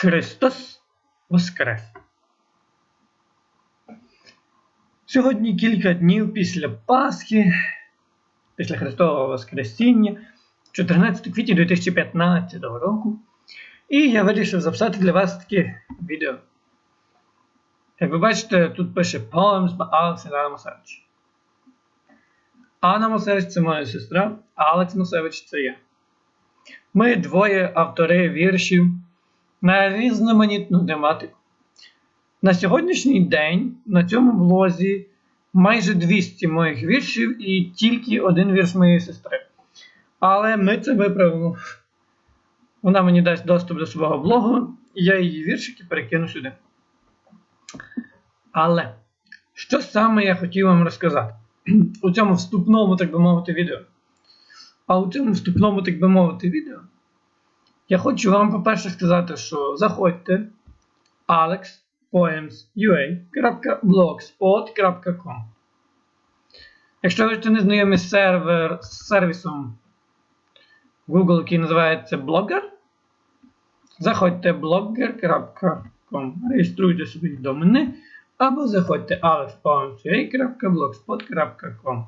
Христос Воскрес! Сьогодні кілька днів після Пасхи, після Христового Воскресіння, 14 квітня 2015 року. І я вирішив записати для вас таке відео. Як ви бачите, тут пише Poems by Alex and Mosevich. Анна Мосевич це моя сестра, а Алекс Мосевич це я. Ми двоє автори віршів на різноманітну тематику. На сьогоднішній день на цьому блозі майже 200 моїх віршів і тільки один вірш моєї сестри. Але ми це виправимо. Вона мені дасть доступ до свого блогу, і я її віршики перекину сюди. Але що саме я хотів вам розказати у цьому вступному, так би мовити, відео? А у цьому вступному, так би мовити, відео я хочу вам, по-перше, сказати, що заходьте alexpoems.ua.blogspot.com Якщо ви ще не знайомі з, сервер, з сервісом Google, який називається Blogger, заходьте blogger.com, реєструйте собі домени, або заходьте alexpoems.ua.blogspot.com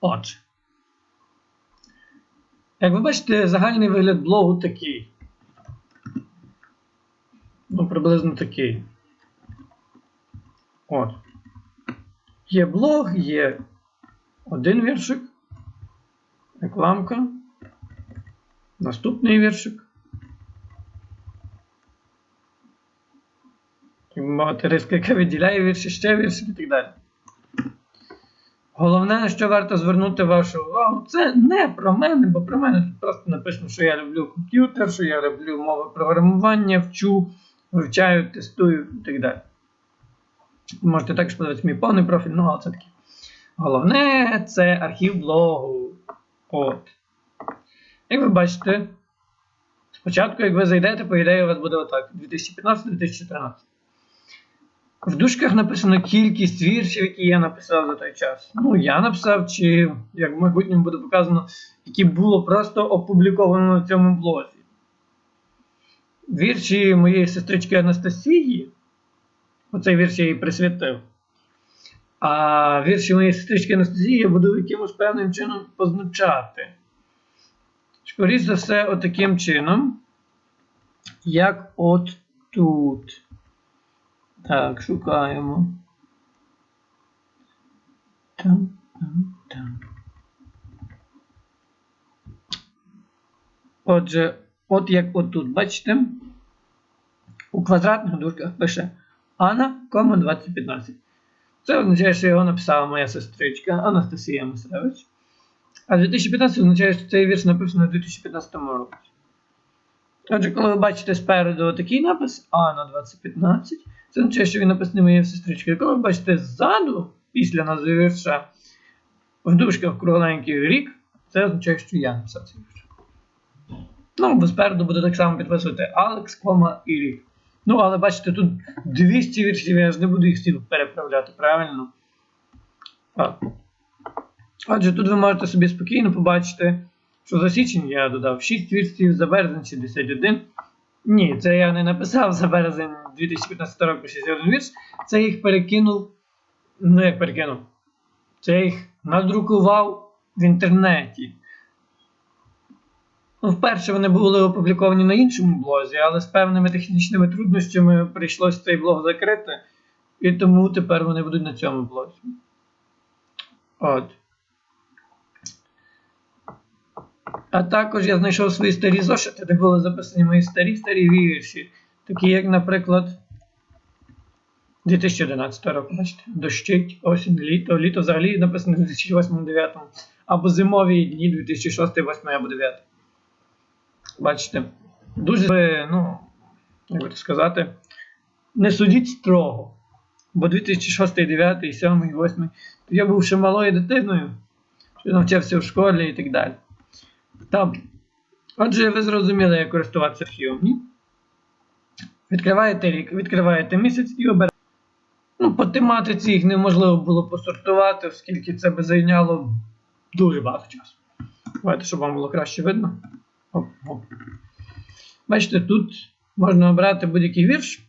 Отже. Як ви бачите, загальний вигляд блогу такий. Ну, приблизно такий. От. Є блог, є один віршик, рекламка, наступний віршик. Риска, яка виділяє вірші, ще віршик і так далі. Головне, на що варто звернути вашу увагу, це не про мене, бо про мене тут просто написано, що я люблю комп'ютер, що я люблю мови програмування, вчу, вивчаю, тестую і так далі. Можете також подивитися мій повний профіль, ну але це таке. Головне це архів блогу. От. Як ви бачите, спочатку, як ви зайдете, по ідеї у вас буде отак: 2015-2014. В дужках написано кількість віршів, які я написав за той час. Ну, я написав, чи як в майбутньому буде показано, які було просто опубліковано на цьому блозі. Вірші моєї сестрички Анастасії. Оцей вірш я їй присвятив. А вірші моєї сестрички Анастасії я буду якимось певним чином позначати. Скоріше за все, отаким чином, як от тут. Так, шукаємо. Там, там, там. Отже, от як отут, бачите, у квадратних дужках пише Анна, 2015. Це означає, що його написала моя сестричка Анастасія Мусевич. А 2015 означає, що цей вірш написано у 2015 році. Отже, коли ви бачите спереду такий напис Анна 2015, це означає, що він написаний моєю сестричкою. Коли ви бачите ззаду, після назви вірша, в дужках кругленький рік, це означає, що я написав цей вірш. Ну, бо спереду буде так само підписувати Алекс, кома і рік. Ну, але бачите, тут 200 віршів, я ж не буду їх всі переправляти, правильно? Так. Отже, тут ви можете собі спокійно побачити, що за січень я додав 6 віршів, за березень 61. Ні, це я не написав за березень 2015 року 61 вірш. Це їх перекинув. Ну, як перекинув? Це їх надрукував в інтернеті. Ну, вперше вони були опубліковані на іншому блозі, але з певними технічними труднощами прийшлося цей блог закрити. І тому тепер вони будуть на цьому блозі. От. А також я знайшов свої старі зошити, де були записані мої старі-старі вірші. Такі, як, наприклад, 2011 року, бачите, дощить, осінь, літо. Літо взагалі написано в 2008-2009. Або зимові дні 2006, 2008 або 2009. Бачите, дуже, ну, як би сказати, не судіть строго. Бо 2006, 2009, 7, 8 я був ще малою дитиною, що навчався в школі і так далі. Так. Отже, ви зрозуміли, як користуватися ні? Відкриваєте рік, відкриваєте місяць і обираєте. Ну, по тематиці їх неможливо було посортувати, оскільки це би зайняло дуже багато часу. Давайте, щоб вам було краще видно. Оп, оп. Бачите, тут можна обрати будь-який вірш.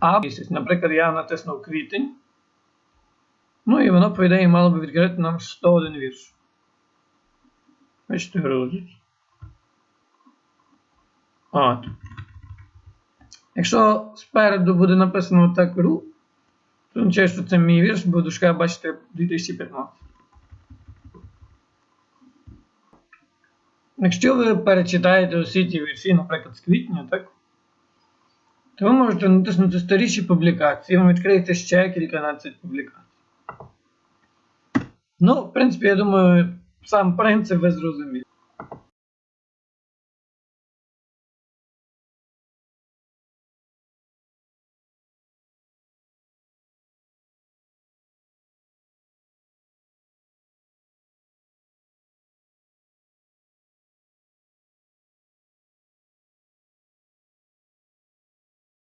А місяць. Наприклад, я натиснув квітень. Ну і воно, по ідеї, мало би відкрити нам 101 вірш. Бачите, грузить. От. Якщо спереду буде написано так ру, то означає, що це мій вірш, бо дужка, бачите, 2015. Якщо ви перечитаєте усі ті вірші, наприклад, з квітня, так? То ви можете натиснути старіші публікації, і вам відкриється ще кільканадцять публікацій. Ну, в принципі, я думаю, сам принцип ви зрозуміли.